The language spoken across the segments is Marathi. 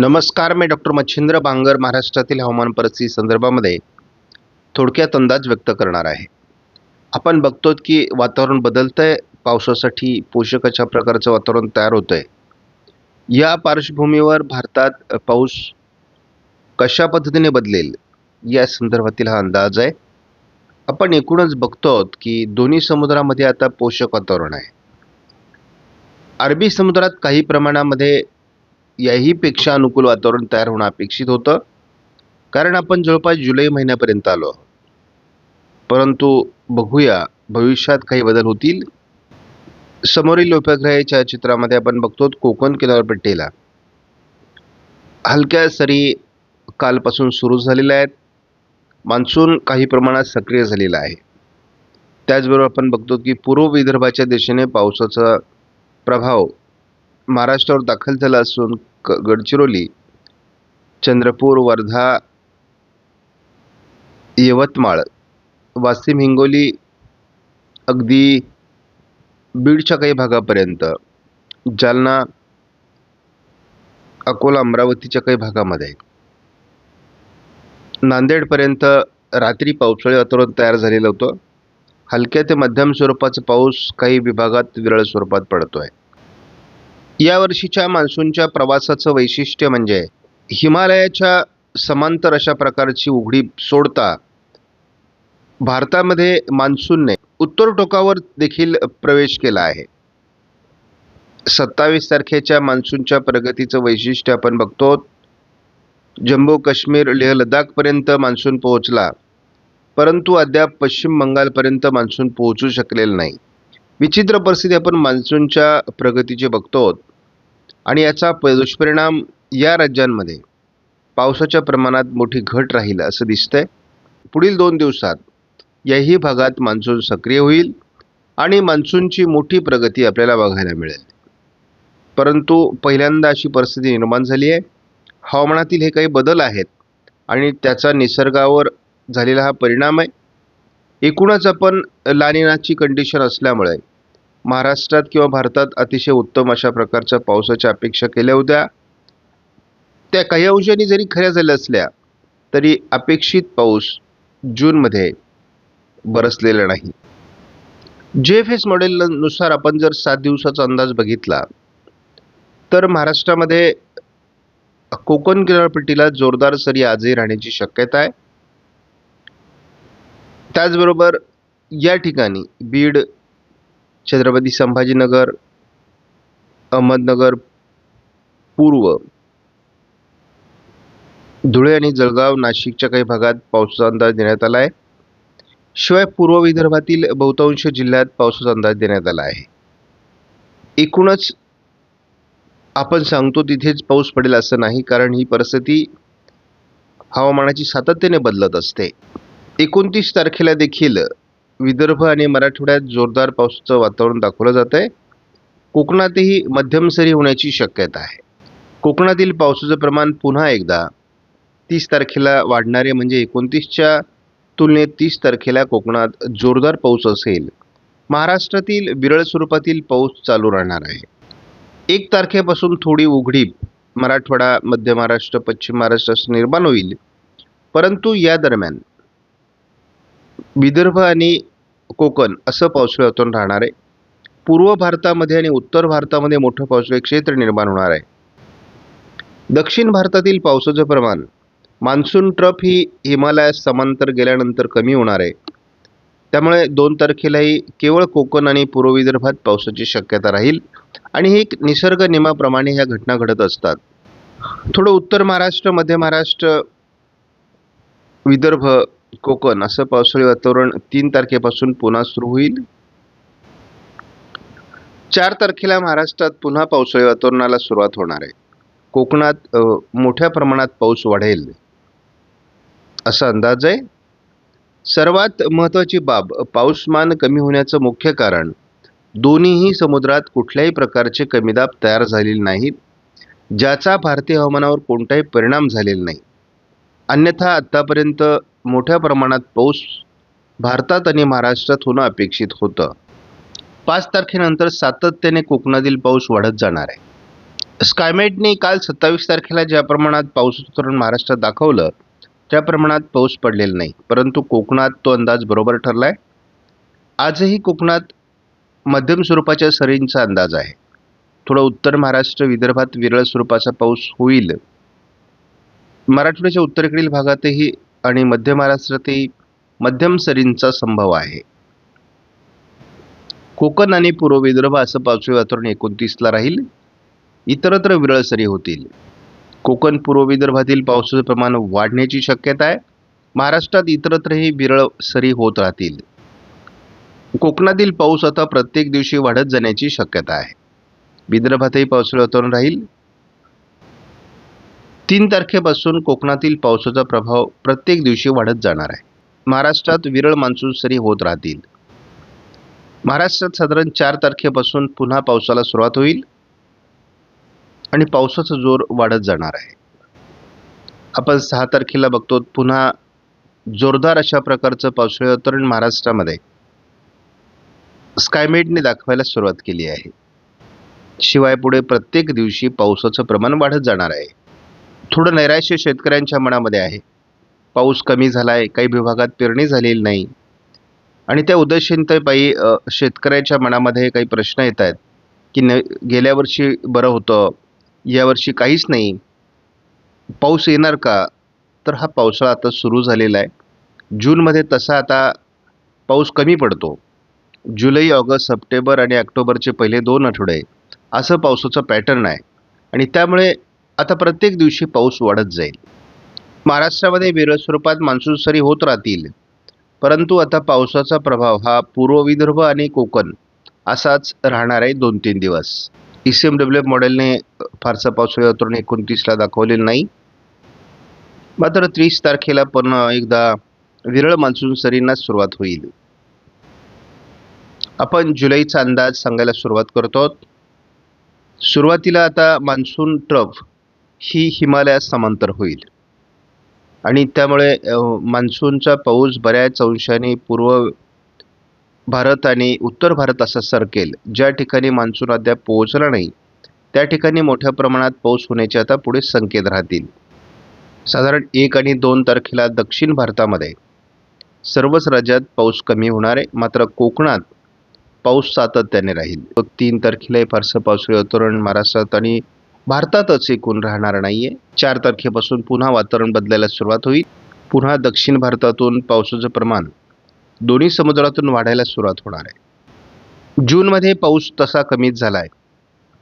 नमस्कार मी डॉक्टर मच्छिंद्र बांगर महाराष्ट्रातील हवामान परिस्थिती संदर्भामध्ये थोडक्यात अंदाज व्यक्त करणार आहे. आपण बघतो की वातावरण बदलतं आहे पावसासाठी पोषक अशा प्रकारचं वातावरण तयार होतं आहे या पार्श्वभूमीवर भारतात पाऊस कशा पद्धतीने बदलेल या संदर्भातील हा अंदाज आहे. आपण एकूणच बघतो आहोत की दोन्ही समुद्रामध्ये आता पोषक वातावरण आहे. अरबी समुद्रात काही प्रमाणामध्ये याहीपेक्षा अनुकूल वातावरण तयार होणं अपेक्षित होतं. कारण आपण जवळपास जुलै महिन्यापर्यंत आलो आहोत. परंतु बघूया भविष्यात काही बदल होतील. समोरील उपग्रह छायाचित्रामध्ये आपण बघतो कोकण किनारपट्टीला. हलक्या सरी कालपासून सुरू झालेल्या आहेत. मान्सून काही प्रमाणात सक्रिय झालेला आहे. त्याचबरोबर आपण बघतो की पूर्व विदर्भाच्या दिशेने पावसाचा प्रभाव महाराष्ट्रावर दाखल झाला असून क गडचिरोली चंद्रपूर वर्धा यवतमाळ वाशिम हिंगोली अगदी बीडच्या काही भागापर्यंत जालना अकोला अमरावतीच्या काही भागामध्ये. नांदेडपर्यंत रात्री पावसाळी वातावरण तयार झालेलं होतं. हलक्या ते मध्यम स्वरूपाचा पाऊस काही विभागात विरळ स्वरूपात पडतोय. यावर्षीच्या मान्सूनच्या प्रवासाचं वैशिष्ट्य म्हणजे हिमालयाच्या समांतर अशा प्रकारची उघडी सोडता भारतामध्ये मान्सूनने उत्तर टोकावर देखील प्रवेश केला आहे. सत्तावीस तारखेच्या मान्सूनच्या प्रगतीचं वैशिष्ट्य आपण बघतो. जम्मू काश्मीर लेह लडाखपर्यंत मान्सून पोहोचला. परंतु अद्याप पश्चिम बंगालपर्यंत मान्सून पोहोचू शकलेलं नाही. विचित्र परिस्थिती आपण मान्सूनच्या प्रगतीची बघतो. आणि याचा प दुष्परिणाम या राज्यांमध्ये. पावसाच्या प्रमाणात मोठी घट राहील असं दिसतंय. पुढील दोन दिवसात याही भागात मान्सून सक्रिय होईल आणि मान्सूनची मोठी प्रगती आपल्याला बघायला मिळेल. परंतु पहिल्यांदा अशी परिस्थिती निर्माण झाली आहे. हवामानातील हे काही बदल आहेत आणि त्याचा निसर्गावर झालेला हा परिणाम आहे. एकूणच आपण लानिनाची कंडिशन असल्यामुळे महाराष्ट्रात किंवा भारतात अतिशय उत्तम अशा प्रकारच्या पावसाच्या अपेक्षा केल्या होत्या. त्या काही अंशांनी जरी खऱ्या झाल्या असल्या तरी अपेक्षित पाऊस जूनमध्ये बरसलेला नाही. जे एफ एस मॉडेलनुसार आपण जर सात दिवसाचा अंदाज बघितला तर महाराष्ट्रामध्ये कोकण किनारपट्टीला जोरदार सरी आजही राहण्याची शक्यता आहे. त्याचबरोबर या ठिकाणी बीड छत्रपती संभाजीनगर अहमदनगर पूर्व. धुळे आणि जळगाव नाशिकच्या काही भागात पावसाचा अंदाज देण्यात आला आहे. शिवाय पूर्व विदर्भातील बहुतांश जिल्ह्यात पावसाचा अंदाज देण्यात आला आहे. एकूणच आपण सांगतो तिथेच पाऊस पडेल असं नाही कारण ही परिस्थिती हवामानाची सातत्याने बदलत असते. एकोणतीस तारखेला देखील विदर्भ आणि मराठवाड्यात जोरदार पावसाचं वातावरण दाखवलं जात आहे कोकणातही मध्यम सरी होण्याची शक्यता आहे. कोकणातील पावसाचं प्रमाण पुन्हा एकदा तीस तारखेला वाढणारे म्हणजे एकोणतीसच्या तुलनेत तीस तारखेला कोकणात जोरदार पाऊस असेल. महाराष्ट्रातील विरळ स्वरूपातील पाऊस चालू राहणार आहे. एक तारखेपासून थोडी उघडीप मराठवाडा मध्य महाराष्ट्र पश्चिम महाराष्ट्र असं निर्माण होईल. परंतु या दरम्यान विदर्भ आणि कोकण असं पावसाळी वातावरण राहणार आहे. पूर्व भारतामध्ये आणि उत्तर भारतामध्ये मोठं पावसाळी क्षेत्र निर्माण होणार आहे. दक्षिण भारतातील पावसाचं प्रमाण मान्सून ट्रफ ही हिमालयास समांतर गेल्यानंतर कमी होणार आहे. त्यामुळे दोन तारखेलाही केवळ कोकण आणि पूर्व विदर्भात पावसाची शक्यता राहील आणि ही एक निसर्ग नियमाप्रमाणे ह्या घटना घडत असतात. थोडं उत्तर महाराष्ट्र मध्य महाराष्ट्र विदर्भ कोकण असं पावसाळी वातावरण तीन तारखेपासून पुन्हा सुरू होईल. चार तारखेला महाराष्ट्रात पुन्हा पावसाळी वातावरणाला सुरुवात होणार आहे. कोकणात मोठ्या प्रमाणात पाऊस वाढेल असा अंदाज आहे. सर्वात महत्त्वाची बाब पाऊसमान कमी होण्याचं मुख्य कारण दोन्हीही समुद्रात कुठल्याही प्रकारचे कमीदाब तयार झालेले नाहीत ज्याचा भारतीय हवामानावर कोणताही परिणाम झालेला नाही. अन्यथा आत्तापर्यंत मोठ्या प्रमाणात पाऊस भारतात आणि महाराष्ट्रात होणं अपेक्षित होतं. पाच तारखेनंतर सातत्याने कोकणातील पाऊस वाढत जाणार आहे. स्कायमेटने काल सत्तावीस तारखेला ज्या प्रमाणात पाऊस उतरून महाराष्ट्रात दाखवलं त्या प्रमाणात पाऊस पडलेला नाही. परंतु कोकणात तो अंदाज बरोबर ठरला आहे आजही कोकणात मध्यम स्वरूपाच्या सरींचा अंदाज आहे. थोडं उत्तर महाराष्ट्र विदर्भात विरळ स्वरूपाचा पाऊस होईल. मराठवाड्याच्या उत्तरेकडील भागातही आणि मध्य महाराष्ट्रातही मध्यम सरींचा संभव आहे. कोकण आणि पूर्व विदर्भ असं पावसाळी वातावरण एकोणतीसला राहील. इतरत्र विरळ सरी होतील. कोकण पूर्व विदर्भातील पावसाचं प्रमाण वाढण्याची शक्यता आहे. महाराष्ट्रात इतरत्रही विरळ सरी होत राहतील. कोकणातील पाऊस आता प्रत्येक दिवशी वाढत जाण्याची शक्यता आहे. विदर्भातही पावसाळी वातावरण राहील. तीन तारखेपासून कोकणातील पावसाचा प्रभाव प्रत्येक दिवशी वाढत जाणार आहे. महाराष्ट्रात विरळ मान्सून सरी होत राहतील. महाराष्ट्रात साधारण चार तारखेपासून पुन्हा पावसाला सुरुवात होईल आणि पावसाचा जोर वाढत जाणार आहे. आपण सहा तारखेला बघतो पुन्हा जोरदार अशा प्रकारचं पावसाळी वातावरण महाराष्ट्रामध्ये स्कायमेटने दाखवायला सुरुवात केली आहे. शिवाय पुढे प्रत्येक दिवशी पावसाचं प्रमाण वाढत जाणार आहे. थोडं नैराश्य शेतकऱ्यांच्या मनामध्ये आहे. पाऊस कमी झाला आहे काही विभागात पेरणी झालेली नाही. आणि त्या उदासीनतेपायी शेतकऱ्याच्या मनामध्ये काही प्रश्न येत आहेत की न गेल्या वर्षी बरं होतं यावर्षी काहीच नाही. पाऊस येणार का? तर हा पावसाळा आता सुरू झालेला आहे. जूनमध्ये तसा आता पाऊस कमी पडतो. जुलै ऑगस्ट सप्टेंबर आणि ऑक्टोबरचे पहिले दोन आठवडे असं पावसाचं पॅटर्न आहे. आणि त्यामुळे आता प्रत्येक दिवशी पाऊस वाढत जाईल. महाराष्ट्रामध्ये विरळ स्वरूपात मान्सून सरी होत राहतील. परंतु आता पावसाचा प्रभाव हा पूर्व विदर्भ आणि कोकण असाच राहणार आहे दोन तीन दिवस. E C M W F मॉडेलने फारसा पावसाळी वातावरण एकोणतीसला दाखवलेलं नाही. मात्र तीस तारखेला पण एकदा विरळ मान्सून सरींना सुरुवात होईल. आपण जुलैचा अंदाज सांगायला सुरुवात करतो. सुरुवातीला आता मान्सून ट्रफ ही हिमालयात समांतर होईल. आणि त्यामुळे मान्सूनचा पाऊस बऱ्याच अंशाने पूर्व भारत आणि उत्तर भारत असा सरकेल ज्या ठिकाणी मान्सून अद्याप पोहोचला नाही त्या ठिकाणी मोठ्या प्रमाणात पाऊस होण्याचे आता पुढे संकेत राहतील. साधारण एक आणि दोन तारखेला दक्षिण भारतामध्ये सर्वच राज्यात पाऊस कमी होणार आहे. मात्र कोकणात पाऊस सातत्याने राहील. तीन तारखेला फारसं पावसाळी वातावरण महाराष्ट्रात आणि भारतातच एकूण राहणार नाही आहे चार तारखेपासून पुन्हा वातावरण बदलायला सुरुवात होईल. पुन्हा दक्षिण भारतातून पावसाचं प्रमाण दोन्ही समुद्रातून वाढायला सुरुवात होणार आहे. जूनमध्ये पाऊस तसा कमीच झाला आहे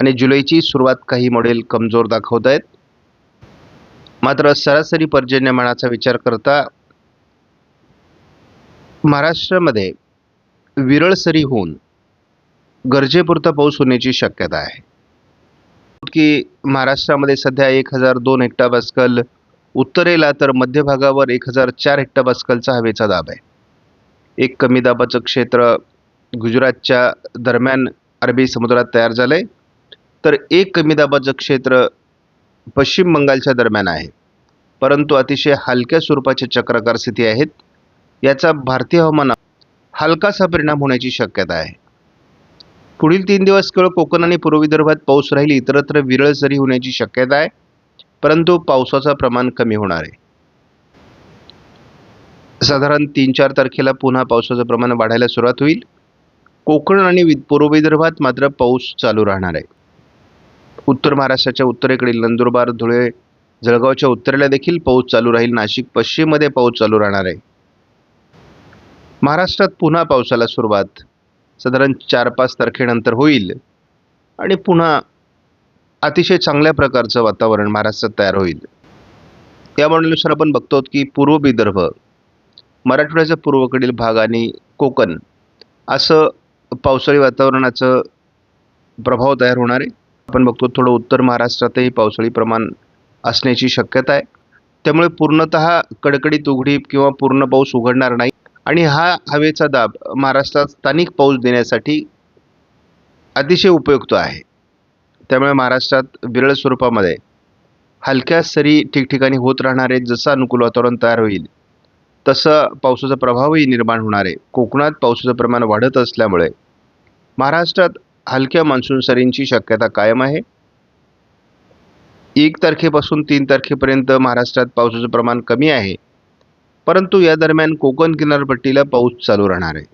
आणि जुलैची सुरुवात काही मॉडेल कमजोर दाखवत आहेत. मात्र सरासरी पर्जन्यमानाचा विचार करता महाराष्ट्रामध्ये विरळ सरी होऊन गरजेपुरता पाऊस होण्याची शक्यता आहे. की महाराष्ट्रामध्ये सध्या एक हजार दोन हेक्टापास्कल उत्तरेला तर मध्य भागावर एक हजार चार हेक्टापास्कलचा हवेचा दाब आहे. एक कमी दाबाचं क्षेत्र गुजरातच्या दरम्यान अरबी समुद्रात तयार झालं आहे तर एक कमी दाबाचं क्षेत्र पश्चिम बंगालच्या दरम्यान आहे. परंतु अतिशय हलक्या स्वरूपाचे चक्राकार स्थिती आहेत. याचा भारतीय हवामानात हलकासा परिणाम होण्याची शक्यता आहे. पुढील तीन दिवस केवळ कोकण आणि पूर्व विदर्भात पाऊस राहील इतरत्र विरळ सरी होण्याची शक्यता आहे परंतु पावसाचं प्रमाण कमी होणार आहे. साधारण तीन चार तारखेला पुन्हा पावसाचं प्रमाण वाढायला सुरुवात होईल. कोकण आणि वि- पूर्व विदर्भात मात्र पाऊस चालू राहणार आहे. उत्तर महाराष्ट्राच्या उत्तरेकडील नंदुरबार धुळे जळगावच्या उत्तरेला देखील पाऊस चालू राहील नाशिक पश्चिममध्ये पाऊस चालू राहणार आहे. महाराष्ट्रात पुन्हा पावसाला सुरुवात साधारण चार पाच तारखेनंतर होईल. आणि पुन्हा अतिशय चांगल्या प्रकारचं वातावरण महाराष्ट्रात तयार होईल. या मॉडेलनुसार आपण बघतो की पूर्व विदर्भ मराठवाड्याचा पूर्वेकडील भाग आणि कोकण असं पावसाळी वातावरणाचं प्रभाव तयार होणार आहे. आपण बघतो थोडं उत्तर महाराष्ट्रातही पावसाळी प्रमाण असण्याची शक्यता आहे. त्यामुळे पूर्णतः कडकडीत उघडीप किंवा पूर्ण पाऊस उघडणार नाही. आणि हा हवेचा दाब महाराष्ट्रात स्थानिक पाऊस देण्यासाठी अतिशय उपयुक्त आहे. त्यामुळे महाराष्ट्रात विरळ स्वरूपामध्ये हलक्या सरी ठिकठिकाणी होत राहणारे जसं अनुकूल वातावरण तयार होईल तसं पावसाचा प्रभावही निर्माण होणार आहे. कोकणात पावसाचं प्रमाण वाढत असल्यामुळे महाराष्ट्रात हलक्या मान्सून सरींची शक्यता कायम आहे. एक तारखेपासून तीन तारखेपर्यंत महाराष्ट्रात पावसाचं प्रमाण कमी आहे. परंतु या दरम्यान कोकण किनारपट्टीला पाऊस चालू राहणार आहे.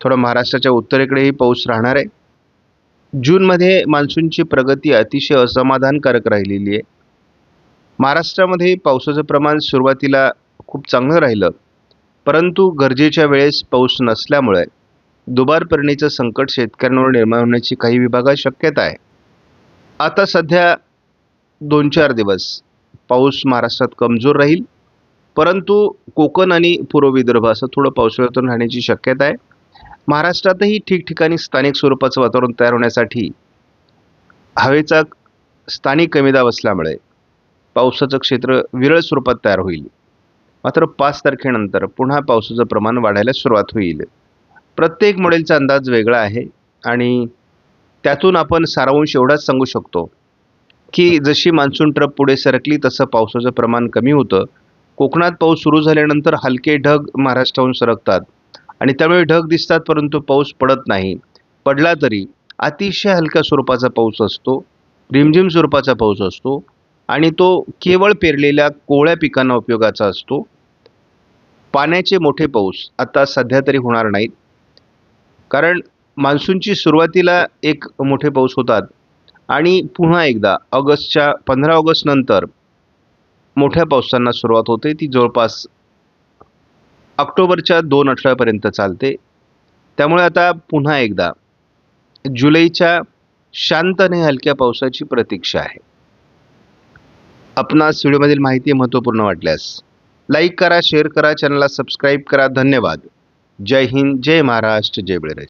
थोडं महाराष्ट्राच्या उत्तरेकडेही पाऊस राहणार आहे. जूनमध्ये मान्सूनची प्रगती अतिशय असमाधानकारक राहिलेली आहे. महाराष्ट्रामध्ये पावसाचं प्रमाण सुरुवातीला खूप चांगलं राहिलं. परंतु गरजेच्या वेळेस पाऊस नसल्यामुळे दुबार पेरणीचं संकट शेतकऱ्यांवर निर्माण होण्याची काही विभागात शक्यता आहे. आता सध्या दोन चार दिवस पाऊस महाराष्ट्रात कमजोर राहील. परंतु कोकण आणि पूर्व विदर्भ असं थोडं पावसाळ्यातून राहण्याची शक्यता आहे. महाराष्ट्रातही ठिकठिकाणी स्थानिक स्वरूपाचं वातावरण तयार होण्यासाठी हवेचा स्थानिक कमी दाब असल्यामुळे पावसाचं क्षेत्र विरळ स्वरूपात तयार होईल. मात्र पाच तारखेनंतर पुन्हा पावसाचं प्रमाण वाढायला सुरुवात होईल. प्रत्येक मॉडेलचा अंदाज वेगळा आहे आणि त्यातून आपण सारांश एवढाच सांगू शकतो की जशी मान्सून ट्रप पुढे सरकली तसं पावसाचं प्रमाण कमी होतं. कोकणात पाऊस सुरू झाल्यानंतर हलके ढग महाराष्ट्राहून सरकतात. आणि त्यामुळे ढग दिसतात परंतु पाऊस पडत नाही. पडला तरी अतिशय हलक्या स्वरूपाचा पाऊस असतो रिमझिम स्वरूपाचा पाऊस असतो आणि तो केवळ पेरलेल्या कोवळ्या पिकांना उपयोगाचा असतो. पाण्याचे मोठे पाऊस आता सध्या तरी होणार नाहीत. कारण मान्सूनची सुरुवातीला एक मोठे पाऊस होतात आणि पुन्हा एकदा ऑगस्टच्या पंधरा ऑगस्ट नंतर मोठ्या पावसांना सुरुवात होते. ती जवळपास ऑक्टोबरच्या दोन आठवड्यापर्यंत चालते. त्यामुळे आता पुन्हा एकदा जुलैच्या शांत आणि हलक्या पावसाची प्रतीक्षा आहे. आपणास व्हिडिओमधील माहिती महत्त्वपूर्ण वाटल्यास लाईक करा शेअर करा चॅनलला सबस्क्राईब करा. धन्यवाद. जय हिंद जय महाराष्ट्र जय बळीराज